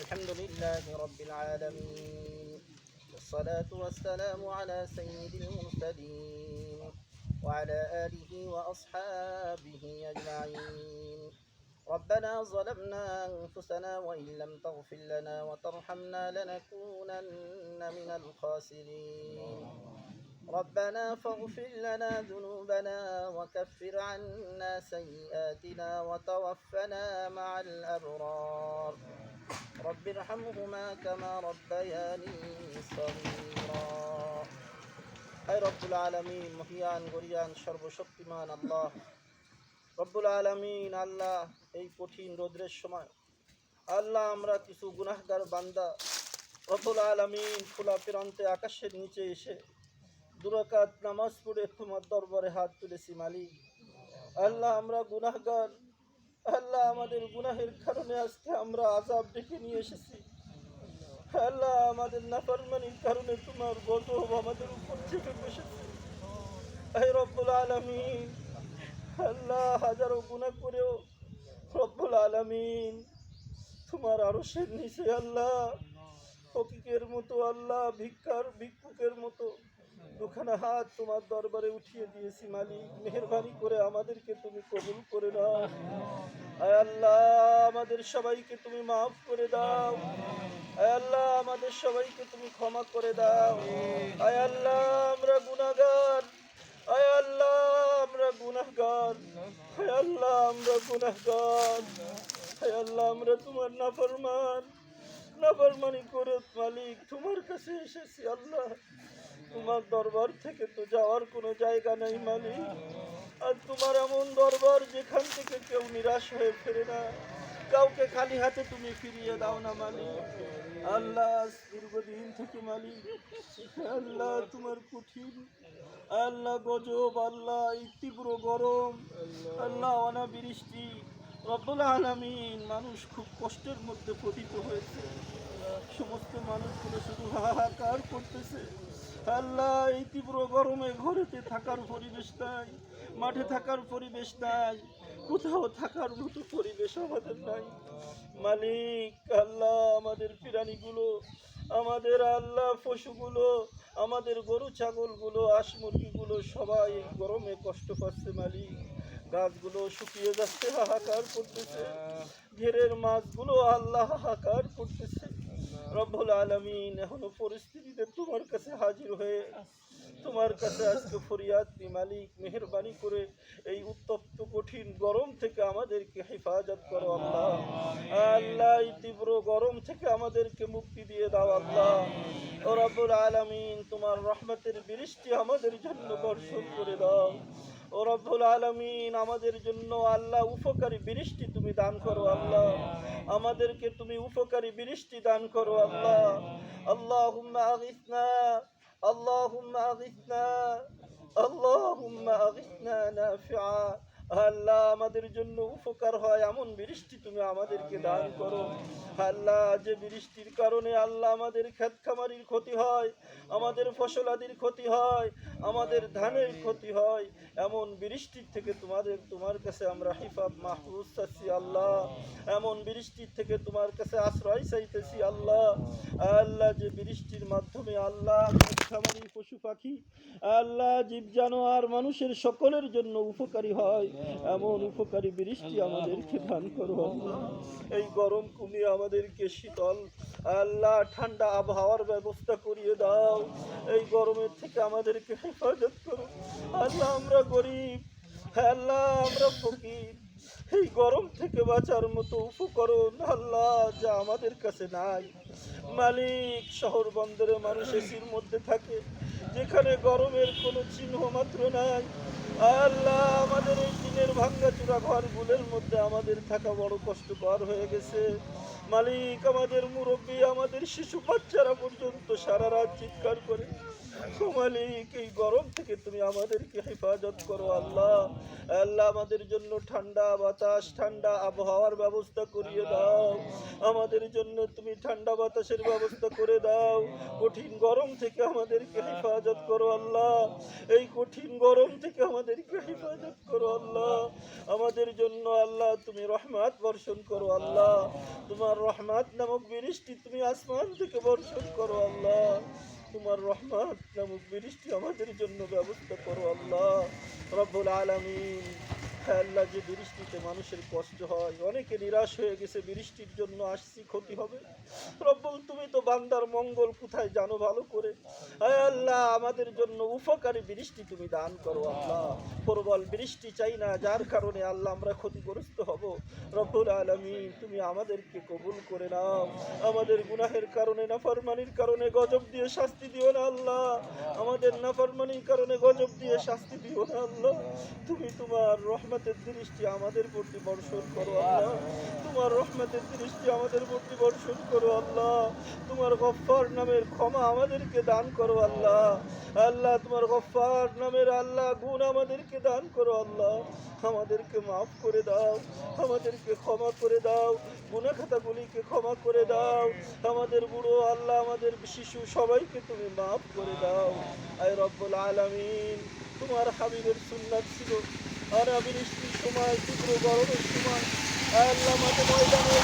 الحمد لله رب العالمين. والصلاة والسلام على سيد المرسلين وعلى آله وأصحابه أجمعين. ربنا ظلمنا أنفسنا وإن لم تغفر لنا وترحمنا لنكونن من الخاسرين. ربنا فاغفر لنا ذنوبنا وكفر عنا سيئاتنا وتوفنا مع الأبرار. رب ارحمهما كما ربياني صغيرا high রব্বুল আলমিন মহিয়ান গরিয়ান সর্বশক্তিমান আল্লাহ রব্বুল আলমিন আল্লাহ এই কঠিন রৌদ্রের সময় আল্লাহ আমরা কিছু গুনাহগার বান্দা রব্বুল আলমিন খোলা প্রান্তে আকাশের নিচে এসে দুরাকাত নামাজ পড়ে তোমার দরবারে হাত তুলেছি মালিক আল্লাহ আমরা গুনাহগার আল্লাহ আমাদের গুনাহের কারণে আজকে আমরা আজাব ডেকে নিয়ে এসেছি। আল্লাহ আমাদের নাফরমানির কারণে তোমার গজব আমাদের উপর চেপে বসেছে। রব্বুল আলামিন। আল্লাহ হাজারো গুনাহ করেও রব্বুল আলামিন তোমার আরশের নিচে আল্লাহ ফকিকের মতো, আল্লাহ ভিক্ষার ভিক্ষুকের মতো দুখানা হাত তোমার দরবারে উঠিয়ে দিয়েছি, মালিক। মেহরবানি করে আমাদেরকে তুমি কবুল করে নাও। আয় আল্লাহ, আমাদের সবাইকে তুমি মাফ করে দাও। আয় আল্লাহ, আমাদের সবাইকে তুমি ক্ষমা করে দাও। আয় আল্লাহ, আমরা গুনাহগার। আয় আল্লাহ, আমরা গুনাহগার। আয় আল্লাহ, আমরা গুনাহগার। আয় আল্লাহ, আমরা তোমার নাফরমান। নাফরমানি করে মালিক, তোমার কাছে এসেছি আল্লাহ। তোমার দরবার থেকে তো যাওয়ার কোনো জায়গা নেই, মালিক। আর তোমার এমন দরবার যেখান থেকে কেউ নিরাশ হয়ে ফেরে না। কাউকে খালি হাতে তুমি ফিরিয়ে দাও না, মালিক। আল্লাহ দীর্ঘদিন থেকে মালিক। আল্লাহ, তোমার কঠিন। আল্লাহ, গজব। আল্লাহ তীব্র গরম। আল্লাহ, অনাবৃষ্টি। রব্বুল আলামিন মানুষ খুব কষ্টের মধ্যে পতিত হয়েছে। সমস্ত মানুষগুলো শুধু হাহাকার করতেছে। আল্লাহ, এই তীব্র গরমে ঘরেতে থাকার পরিবেশ নাই, মাঠে থাকার পরিবেশ নাই, কোথাও থাকার মতো পরিবেশ আমাদের নাই। মালিক, আল্লাহ, আমাদের প্রাণীগুলো, আমাদের আল্লাহ পশুগুলো, আমাদের গরু, ছাগলগুলো, হাঁস মুরগিগুলো সবাই গরমে কষ্ট পাচ্ছে মালিক। গাছগুলো শুকিয়ে যাচ্ছে, হাহাকার করতেছে। ঘেরের মাছগুলো আল্লাহ হাহাকার করতেছে। রব্বুল আলমিন এখনও পরিস্থিতিতে তোমার কাছে হাজির হয়ে তোমার কাছে আজকে ফরিয়াদ মালিক মেহরবানি করে এই উত্তপ্ত কঠিন গরম থেকে আমাদেরকে হেফাজত করো আল্লাহ। আল্লাহ এই তীব্র গরম থেকে আমাদেরকে মুক্তি দিয়ে দাও আল্লাহ। ও রব্বুল আলমিন, তোমার রহমতের বৃষ্টি আমাদের জন্য বর্ষণ করে দাও। ও রব্বুল আলমিন আমাদের জন্য আল্লাহ উপকারী বৃষ্টি তুমি দান করো আল্লাহ। আমাদেরকে তুমি উপকারী বৃষ্টি দান করো আল্লাহ। আল্লাহ আগিসনা আল্লাহুম্মা আগিসনা আল্লাহুম্মা আগিসনা নাফিআ। আল্লাহ আমাদের জন্য উপকার হয় এমন বৃষ্টি তুমি আমাদেরকে দান করো। আল্লাহ যে বৃষ্টির কারণে আল্লাহ আমাদের ক্ষেত খামারির ক্ষতি হয় আমাদের ফসলাদির ক্ষতি হয় আমাদের ধানের ক্ষতি হয় এমন বৃষ্টির থেকে তোমাদের তোমার কাছে আমরা হিফাব মাহফুজ চাচ্ছি আল্লাহ। এমন বৃষ্টির থেকে তোমার কাছে আশ্রয় চাইতেছি আল্লাহ। আল্লাহ যে বৃষ্টির মাধ্যমে আল্লাহ ক্ষেত খামারি পশু পাখি আল্লাহ জীব জানোয়ার মানুষের সকলের জন্য উপকারী হয়। এমন উপকারী বৃষ্টি আমাদেরকে দান করো এই গরম কমিয়ে আমাদেরকে শীতল আল্লাহ ঠান্ডা আবহাওয়ার ব্যবস্থা করিয়ে দাও। এই গরমের থেকে আমাদেরকে হেফাজত করো। আল্লাহ আমরা গরিব আল্লাহ আমরা ফকির। এই গরম থেকে বাঁচার মতো উপকরণ আল্লাহ যা আমাদের কাছে নাই। মালিক শহর বন্দরে মানুষ এসির মধ্যে থাকে, যেখানে গরমের কোনো চিহ্ন মাত্র নাই। আল্লাহ আমাদের এই টিনের ভাঙ্গা চূড়া ঘরগুলোর মধ্যে আমাদের থাকা বড় কষ্টকর হয়ে গেছে। মালিক আমাদের মুরব্বী, আমাদের শিশু বাচ্চারা পর্যন্ত সারা রাত চিৎকার করে মালিক, এই গরম থেকে তুমি আমাদেরকে হেফাজত করো, আল্লাহ। আল্লাহ আমাদের জন্য ঠান্ডা বাতাস, ঠান্ডা আবহাওয়ার ব্যবস্থা করিয়ে দাও। আমাদের জন্য তুমি ঠান্ডা বাতাসের ব্যবস্থা করে দাও। কঠিন গরম থেকে আমাদেরকে হেফাজত করো, আল্লাহ। এই কঠিন গরম থেকে আমাদেরকে হেফাজত করো, আল্লাহ। আমাদের জন্য, আল্লাহ, তুমি রহমাত বর্ষণ করো, আল্লাহ। তোমার রহমাত নামক বৃষ্টি তুমি আসমান থেকে বর্ষণ করো, আল্লাহ। তোমার রহমত নামক বৃষ্টি আমাদের জন্য ব্যবস্থা করো আল্লাহ। রব্বুল আলমিন। আল্লাহ যে বৃষ্টিতে মানুষের কষ্ট হয়, অনেকে নিরাশ হয়ে গেছে, বৃষ্টির জন্য আসছি, ক্ষতি হবে। রব্বুল, তুমি তো বান্দার মঙ্গল কোথায় জানো ভালো করে? আল্লাহ, আমাদের জন্য উপকারী বৃষ্টি তুমি দান করো, আল্লাহ। প্রবল বৃষ্টি চাই না, যার কারণে আল্লাহ আমরা ক্ষতিগ্রস্ত হব। রব্বুল আলমিন, তুমি আমাদেরকে কবুল করে নাও। আমাদের গুনাহের কারণে, নাফরমানির কারণে গজব দিয়ে শাস্তি দিও না, আল্লাহ। আমাদের নাফরমানির কারণে গজব দিয়ে শাস্তি দিও না, আল্লাহ। তুমি তোমার রহমতের দৃষ্টি আমাদের প্রতি বর্ষণ করো আল্লাহ। তোমার রহমতের দৃষ্টি আমাদের প্রতি বর্ষণ করো আল্লাহ। তোমার গফ্ফার নামের ক্ষমা আমাদেরকে দান করো আল্লাহ। আল্লাহ, তোমার গফ্ফার নামের আল্লাহ গুণ আমাদেরকে দান করো আল্লাহ। আমাদেরকে মাফ করে দাও, আমাদেরকে ক্ষমা করে দাও গুনা খাতাগুলিকে ক্ষমা করে দাও। আমাদের বুড়ো আল্লাহ, আমাদের শিশু সবাইকে তুমি মাফ করে দাও। আয় রব্বুল আলামিন। তোমার হাবিবের সুন্নাত ছিল আর বৃষ্টির সময়, তীব্র গরমের সময়, আল্লাহ মাঠে ময়দানে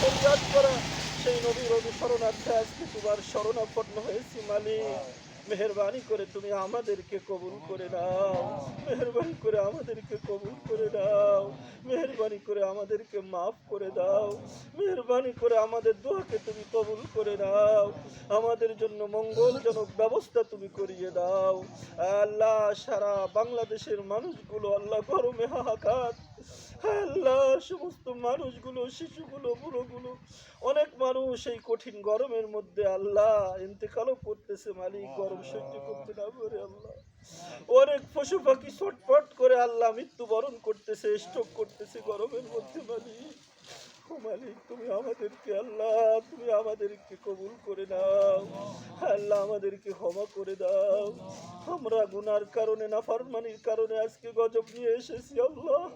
ফরিয়াদ করা। সেই নবীর অনুসরণার্থে আজকে তোমার শরণাপন্ন হয়েছি, মালিক। মেহরবানি করে তুমি আমাদেরকে কবুল করে নাও। মেহরবানি করে আমাদেরকে কবুল করে দাও মেহরবানি করে আমাদেরকে মাফ করে দাও। মেহরবানি করে আমাদের দোয়াকে তুমি কবুল করে নাও। আমাদের জন্য মঙ্গলজনক ব্যবস্থা তুমি করিয়ে দাও। আল্লাহ, সারা বাংলাদেশের মানুষগুলো আল্লাহ গরমে হাহাকার। আল্লাহ সমস্ত মানুষগুলো, শিশুগুলো, বুড়োগুলো, অনেক মানুষ এই কঠিন গরমের মধ্যে, আল্লাহ, ইন্তেকালও করতেছে মালিক, গরম সহ্য করতে না পারে আল্লাহ। অনেক পশু পাখি ছটফট করে আল্লাহ মৃত্যুবরণ করতেছে স্ট্রোক করতেছে গরমের মধ্যে, মালিক। মালিক, তুমি আমাদেরকে আল্লাহ, তুমি আমাদেরকে কবুল করে নাও। আল্লাহ আমাদেরকে ক্ষমা করে দাও। আমরা গুনার কারণে না নাফরমানির কারণে আজকে গজব নিয়ে এসেছি আল্লাহ।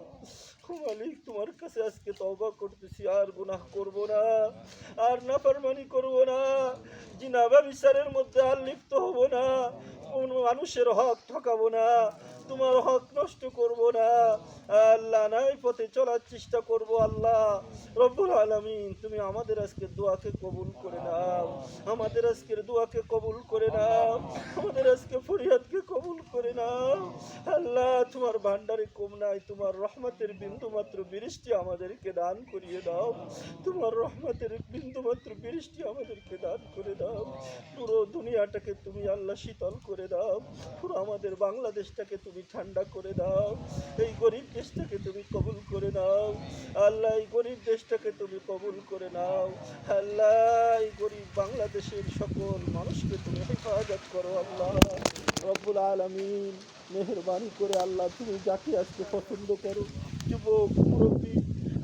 মালিক, তোমার কাছে আজকে তওবা করতেছি, আর গুনাহ করব না, আর নাফরমানি করব না, জিনা ব্যবিচারের মধ্যে আর লিপ্ত হব না, কোন মানুষের হক ঠকাবো না, তোমার হক নষ্ট করব না, আল্লাহ নাই পথে চলার চেষ্টা করব, আল্লাহ রব্বুল আলামিন, তুমি আমাদের আজকে দোয়াকে কবুল করে নাও, আমাদের আজকের দোয়াকে কবুল করে নাও, আমাদের আজকে ফরিয়াদকে কবুল করে নাও, আল্লাহ তোমার ভান্ডারে কম নাই, তোমার রহমতের বিন্দু মাত্র বৃষ্টি আমাদেরকে দান করিয়ে দাও। তোমার রহমতের বিন্দু মাত্র বৃষ্টি আমাদেরকে দান করে দাও। পুরো দুনিয়াটাকে তুমি আল্লাহ শীতল করে দাও। পুরো আমাদের বাংলাদেশটাকে তুমি ঠান্ডা করে দাও। এই গরিব দেশটাকে তুমি কবুল করে নাও। আল্লাহ, এই গরিব দেশটাকে তুমি কবুল করে নাও। আল্লাহ, এই গরিব বাংলাদেশের সকল মানুষকে তুমি হেফাজত করো আল্লাহ। রব্বুল আলমিন, মেহরবানি করে আল্লাহ, তুমি যাকে আজকে পছন্দ করো যুবক মুরব্বী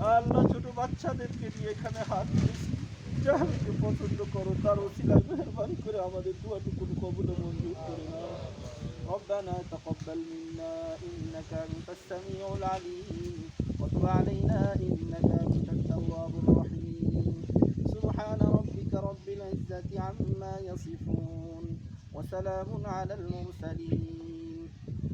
আল্লাহ ছোট বাচ্চাদেরকে নিয়ে এখানে হাত দিয়েছি যাকে পছন্দ করো তার ওসিলায় মেহরবানি করে আমাদের দুয়াটুকুন কবুল ও মঞ্জুর করে নাও ربنا تقبل منا إنك أنت السميع العليم وتب علينا إنك أنت التواب الرحيم سبحان ربك رب العزة عما يصفون وسلام على المرسلين